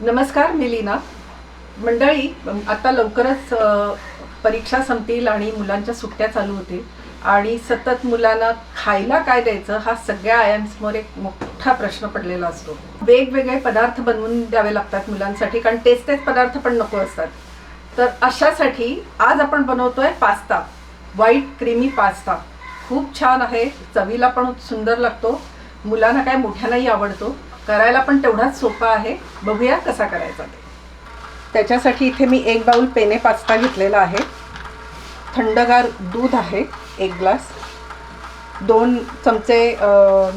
नमस्कार मी लीना. मंडळी आता लवकरच परीक्षा संपतील आणि मुलांच्या सुट्ट्या चालू होतील. आणि सतत मुलांना खायला काय द्यायचं हा सगळ्या आयामसमोर एक मोठा प्रश्न पडलेला असतो. वेगवेगळे पदार्थ बनवून द्यावे लागतात मुलांसाठी कारण तेच तेच पदार्थ पण नको असतात. तर अशासाठी आज आपण बनवतोय पास्ता व्हाईट क्रीमी पास्ता. खूप छान आहे चवीला पण सुंदर लागतो. मुलांना काय मोठ्यांनाही आवडतो. करायला पण तेवढाच सोपा आहे. बघूया कसा करायचा ते. त्याच्यासाठी इथे मी एक बाउल पेने पास्ता घेतलेला आहे. थंडगार दूध आहे एक ग्लास. दोन चमचे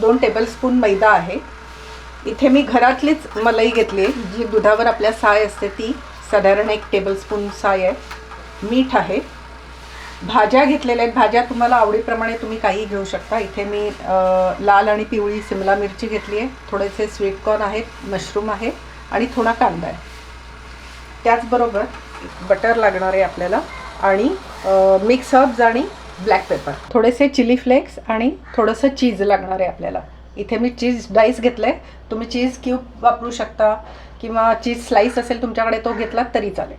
दोन टेबलस्पून मैदा आहे. इथे मी घरातलीच मलाई घेतली आहे जी दुधावर आपल्या साय असते ती. साधारण एक टेबलस्पून साय आहे. मीठ आहे. भाज्या घेतलेल्या आहेत. भाज्या तुम्हाला आवडीप्रमाणे तुम्ही काही घेऊ शकता. इथे मी लाल आणि पिवळी सिमला मिरची घेतली आहे. थोडेसे स्वीटकॉर्न आहेत मशरूम आहे आणि थोडा कांदा आहे. त्याचबरोबर बटर लागणार आहे आपल्याला आणि मिक्स हर्ब्स आणि ब्लॅक पेपर. थोडेसे चिली फ्लेक्स आणि थोडंसं चीज लागणार आहे आपल्याला. इथे मी चीज डाईस घेतलं आहे तुम्ही चीज क्यूब वापरू शकता किंवा चीज स्लाईस असेल तुमच्याकडे तो घेतला तरी चालेल.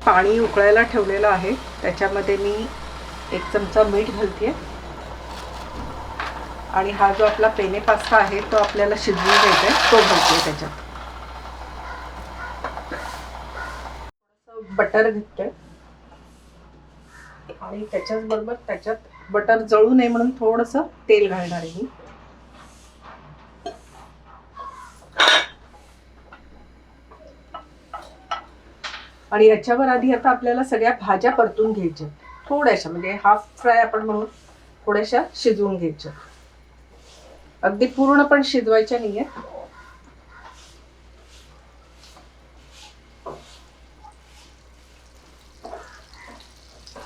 पाणी उकळायला ठेवलेलं आहे. त्याच्यामध्ये मी एक चमचा मीठ घालते आणि हा जो आपला पेने पास्ता आहे तो आपल्याला शिजवून घ्यायचा आहे तो घालते त्याच्यात. बटर घेतोय आणि त्याच्याच बरोबर त्याच्यात बटर जळू नये म्हणून थोडंसं तेल घालणार आहे मी. आणि याच्यावर आधी आता आपल्याला सगळ्या भाज्या परतून घ्यायच्या थोड्याशा म्हणजे हाफ फ्राय आपण म्हणून थोड्याशा शिजवून घ्यायच्या. अगदी पूर्ण पण शिजवायच्या नाहीये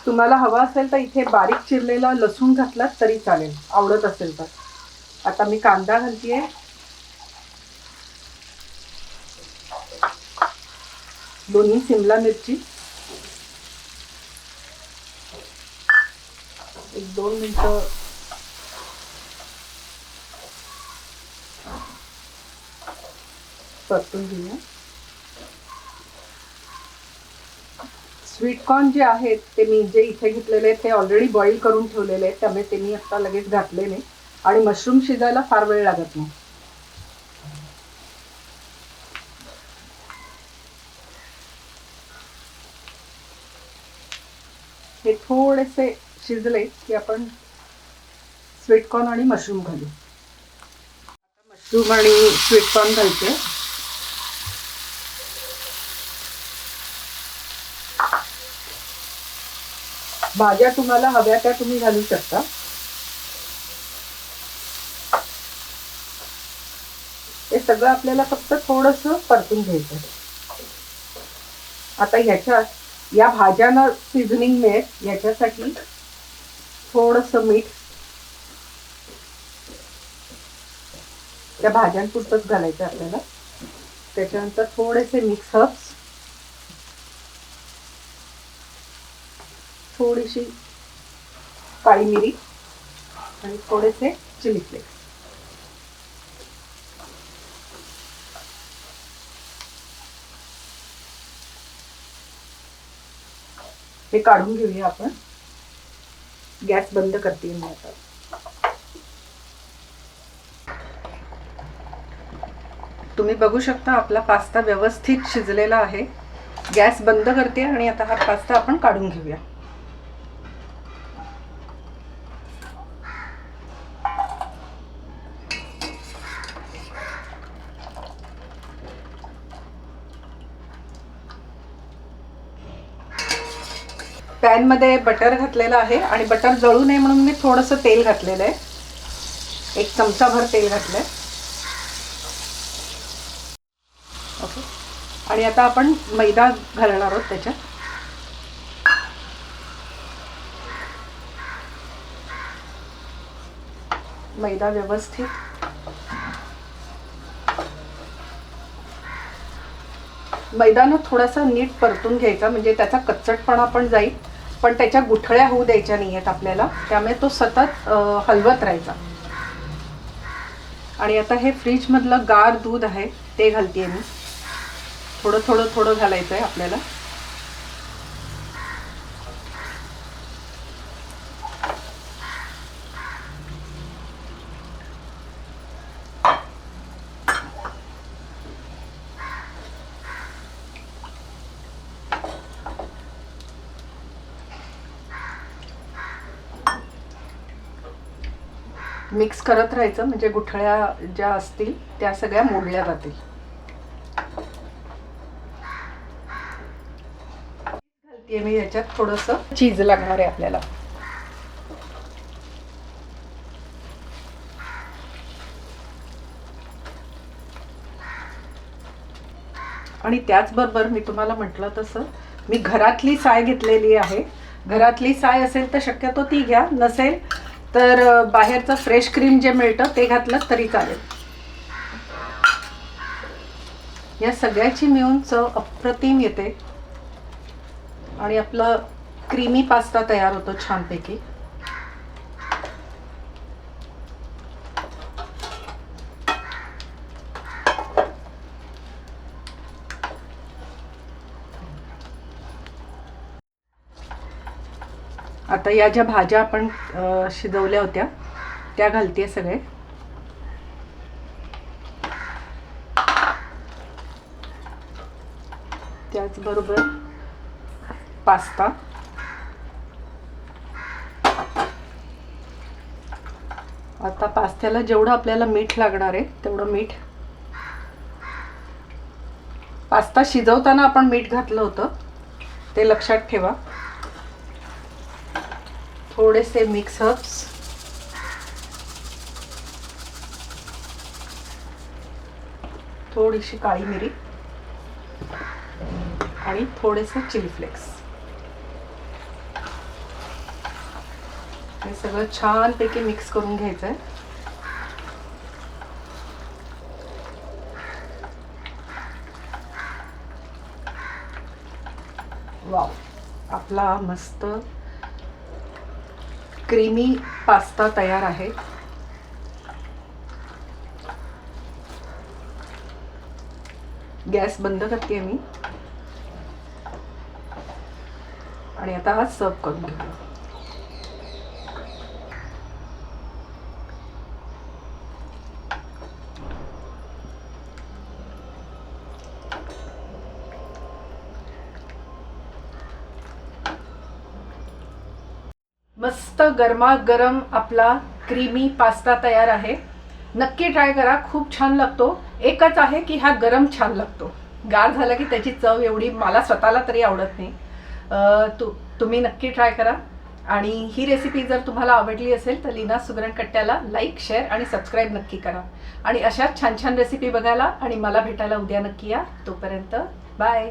तुम्हाला हवा असेल तर इथे बारीक चिरलेला लसूण घातला तरी चालेल. आवडत असेल तर. आता मी कांदा घालतीये. दोन्ही सिमला मिरची. एक दोन मिनटं. परतून घेऊया. स्वीटकॉर्न जे आहेत ते मी जे इथे घेतलेले आहेत ते ऑलरेडी बॉईल करून ठेवलेले आहेत. त्यामुळे ते मी आत्ता लगेच घातले नाही. आणि मशरूम शिजायला फार वेळ लागत नाही. हे थोडेसे शिजले की आपण स्वीटकॉर्न आणि मशरूम घालू. आता मशरूम आणि स्वीटकॉर्न घालते. भाज्या तुम्हाला हव्या त्या तुम्ही घालू शकता. हे सगळं आपल्याला फक्त थोडस परतून घ्यायचं आहे. आता ह्याच्यात या भाज्यांना सिझनिंग मिळेल याच्यासाठी थोडस मीठ त्या भाज्यांपुरतंच घालायचं आपल्याला. त्याच्यानंतर थोडेसे मिक्स हर्ब्स थोडीशी काळी मिरी आणि थोडेसे चिली फ्लेक्स हे काढून घेऊया आपण. गॅस बंद करते मी आता. तुम्ही बघू शकता आपला पास्ता व्यवस्थित शिजलेला आहे. गॅस बंद करते आणि आता हा पास्ता आपण काढून घेऊया. पॅनमध्ये बटर घातलेलं आहे आणि बटर जळू नये म्हणून मी थोडंसं तेल घातलेलं आहे. एक चमचाभर तेल घातलं आहे ओके आणि आता आपण मैदा घालणार आहोत त्याच्यात. मैदा व्यवस्थित. मैदानं थोडासा नीट परतून घ्यायचा म्हणजे त्याचा कच्चटपणा पण जाईल. पण त्याच्या गुठळ्या होऊ द्यायच्या नाही आहेत आपल्याला. त्यामुळे तो सतत हलवत राहायचा. आणि आता हे फ्रीजमधलं गार दूध आहे ते घालते मी. थोडं थोडं थोडं घालायचं आहे आपल्याला. मिक्स करत राहायचं म्हणजे गुठळ्या ज्या असतील त्या सगळ्या मोडल्या जातील. घालते मी याच्यात थोडस. चीज लागणार आहे आपल्याला. आणि त्याचबरोबर मी तुम्हाला म्हटलं तसं मी घरातली साय घेतलेली आहे. घरातली साय असेल तर शक्यतो ती घ्या नसेल तर बाहेरचं फ्रेश क्रीम जे मिळतं ते घातलं तरी चालेल. या सगळ्याची मिळून चव अप्रतिम येते. आणि आपलं क्रीमी पास्ता तयार होतो छानपैकी. आता या ज्या भाज्या आपण शिजवल्या होत्या त्या घालते सगळे. त्याचबरोबर पास्ता. आता पास्त्याला जेवढं आपल्याला मीठ लागणार आहे तेवढं मीठ. पास्ता शिजवताना आपण मीठ घातलं होतं ते लक्षात ठेवा. थोडेसे मिक्स हर्ब्स थोडीशी काळी मिरी. आणि थोडेसे चिली फ्लेक्स हे सगळं छानपैकी मिक्स करून घ्यायचं आहे वाव आपला मस्त क्रीमी पास्ता तयार आहे. गॅस बंद करते मी. आणि आता हा सर्व करून घेऊ मस्त गरमागरम आपला क्रीमी पास्ता तयार आहे. नक्की ट्राय करा खूप छान लागतो. एकच आहे की हा गरम छान लागतो. गार झाला की त्याची चव एवढी मला स्वतःला तरी आवडत नाही. तु तुम्ही नक्की ट्राय करा. आणि ही रेसिपी जर तुम्हाला आवडली असेल तर लीना सुगरण कट्ट्याला लाईक शेअर आणि सबस्क्राईब नक्की करा. आणि अशाच छान छान रेसिपी बघायला आणि मला भेटायला उद्या नक्की या. तोपर्यंत बाय